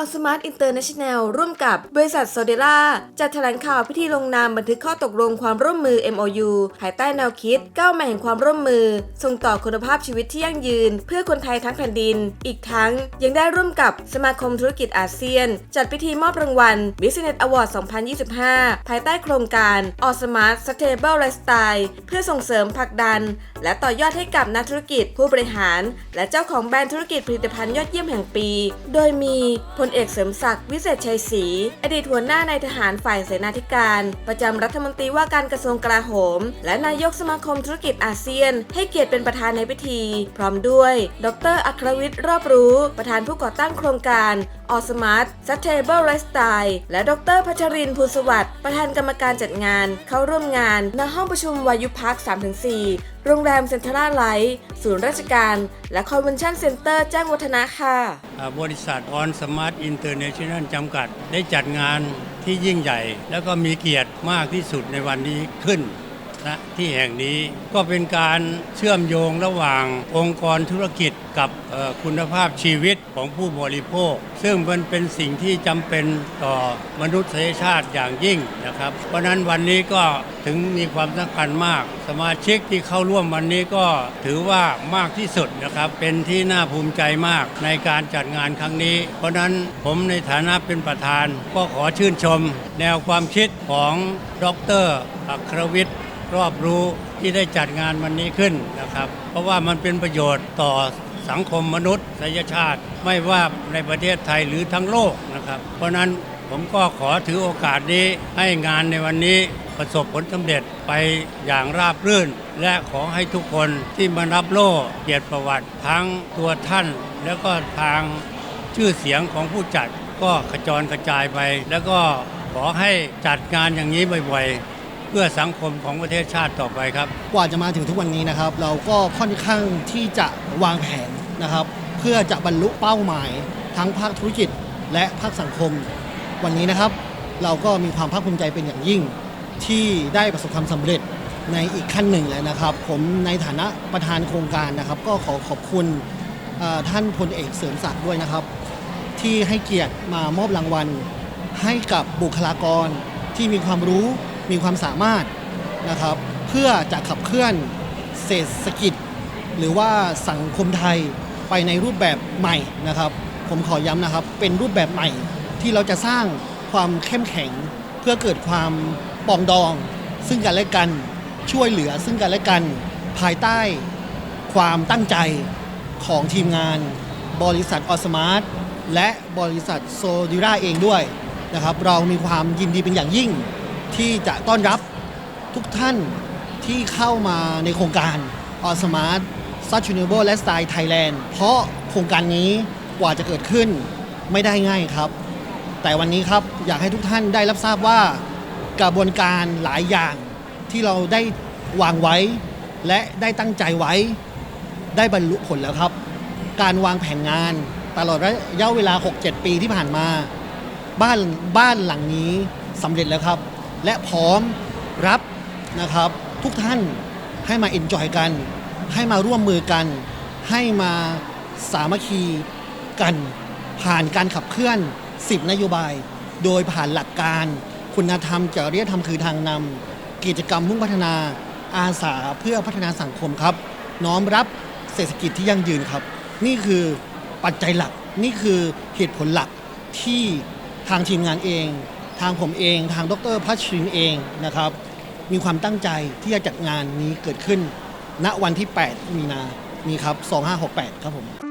ออสมาร์ทอินเตอร์เนชั่นแนลร่วมกับบริษัทโซเดล่าจัดแถลงข่าวพิธีลงนามบันทึกข้อตกลงความร่วมมือ MOU ภายใต้แนวคิดก้าวมาแห่งความร่วมมือ ส่งต่อคุณภาพชีวิตที่ยั่งยืน เพื่อคนไทยทั้งแผ่นดิน อีกทั้งยังได้ร่วมกับสมาคมธุรกิจอาเซียน จัดพิธีมอบรางวัล Business Award 2025 ภายใต้โครงการ All Smart Sustainable Lifestyle เพื่อส่งเสริมผลักดัน และต่อยอดให้กับนักธุรกิจผู้บริหาร และเจ้าของแบรนด์ธุรกิจผลิตภัณฑ์ยอดเยี่ยมแห่งปี โดยมีพลเอกเสริมศักดิ์วิเศษชัยศรีอดีตหัวหน้านายทหารฝ่ายเสนาธิการ ประจำรัฐมนตรีว่าการกระทรวงกลาโหม และนายกสมาคมธุรกิจอาเซียน ให้เกียรติเป็นประธานในพิธี พร้อมด้วย ดรอัครวิทย์รอบรู้ ประธานผู้ก่อตั้งโครงการออสมาร์ท Sustainable Lifestyle และดรพัชรินภูสวัสดิ์ประธานกรรมการจัดงาน เข้าร่วมงานณห้องประชุมวายุพัก 3-4โรงแรมเซ็นทรัลไลท์ศูนย์ราชการ และคอนเวนชั่นเซ็นเตอร์แจ้งวัฒนะค่ะ บริษัทออนสมาร์ทอินเตอร์เนชั่นแนลจำกัด ได้จัดงานที่ยิ่งใหญ่ แล้วก็มีเกียรติมากที่สุดในวันนี้ขึ้น ณที่แห่งนี้ก็เป็นการเชื่อมโยงระหว่างองค์กรธุรกิจกับคุณภาพชีวิตของผู้บริโภค ซึ่งมันเป็นสิ่งที่จำเป็นต่อมนุษยชาติอย่างยิ่งนะครับ เพราะนั้นวันนี้ก็ถึงมีความสำคัญมาก สมาชิกที่เข้าร่วมวันนี้ก็ถือว่ามากที่สุดนะครับ เป็นที่น่าภูมิใจมากในการจัดงานครั้งนี้ เพราะฉะนั้นผมในฐานะเป็นประธาน ก็ขอชื่นชม แนวความคิดของดรอัครวิทย์ รอบรู้ที่ได้จัดงานวันนี้ขึ้นนะครับ เพราะว่ามันเป็นประโยชน์ต่อสังคมมนุษยชาติ ไม่ว่าในประเทศไทยหรือทั้งโลกนะครับ เพราะนั้นผมก็ขอถือโอกาสนี้ให้งานในวันนี้ประสบผลสำเร็จไปอย่างราบรื่น และขอให้ทุกคนที่มารับโล่เกียรติประวัติทั้งตัวท่าน แล้วก็ทางชื่อเสียงของผู้จัดก็ขจรกระจายไป แล้วก็ขอให้จัดงานอย่างนี้บ่อยๆ เพื่อสังคมของประเทศชาติต่อไปครับ กว่าจะมาถึงทุกวันนี้นะครับ เราก็ค่อนข้างที่จะวางแผนนะครับ เพื่อจะบรรลุเป้าหมาย ทั้งภาคธุรกิจและภาคสังคม วันนี้นะครับ เราก็มีความภาคภูมิใจเป็นอย่างยิ่ง ที่ได้ประสบความสำเร็จในอีกขั้นหนึ่งแล้วนะครับ ผมในฐานะประธานโครงการนะครับ ก็ขอขอบคุณท่านพลเอกเสริมศักดิ์ด้วยนะครับ ที่ให้เกียรติมามอบรางวัล ให้กับบุคลากรที่มีความรู้ มีความสามารถนะครับ เพื่อจะขับเคลื่อนเศรษฐกิจ หรือว่าสังคมไทยไปในรูปแบบใหม่นะครับ ผมขอย้ำนะครับ เป็นรูปแบบใหม่ที่เราจะสร้างความเข้มแข็ง เพื่อเกิดความปองดอง ซึ่งกันและกันช่วยเหลือซึ่งกันและกันภายใต้ความตั้งใจของทีมงาน บริษัทออสมาร์ทและบริษัทโซดิราเองด้วยนะครับ เรามีความยินดีเป็นอย่างยิ่ง ที่จะต้อนรับทุกท่านที่เข้ามาในโครงการอ Smart Sustainable Lifestyle Thailand เพราะโครงการนี้กว่าจะเกิดขึ้นไม่ได้ง่ายครับ แต่วันนี้ครับอยากให้ทุกท่านได้รับทราบว่ากระบวนการหลายอย่างที่เราได้วางไว้ และได้ตั้งใจไว้ ได้บรรลุผลแล้วครับ การวางแผนงานตลอดระยะเวลา 6-7 ปีที่ผ่านมา บ้านบ้านหลังนี้สำเร็จแล้วครับ และพร้อมรับนะครับ ทุกท่านให้มาเอ็นจอยกัน ให้มาร่วมมือกัน ให้มาสามัคคีกัน ผ่านการขับเคลื่อน 10 นโยบาย โดยผ่านหลักการคุณธรรมจริยธรรมคือทางนำกิจกรรมมุ่งพัฒนาอาสาเพื่อพัฒนาสังคมครับ น้อมรับเศรษฐกิจที่ยั่งยืนครับ นี่คือปัจจัยหลักนี่คือเหตุผลหลักที่ทางทีมงานเอง ทางผมเองทางดรพัชรินเองนะครับ มีความตั้งใจที่จะจัดงานนี้เกิดขึ้น ณวันที่ 8 มีนานี้ครับ 2568 ครับผม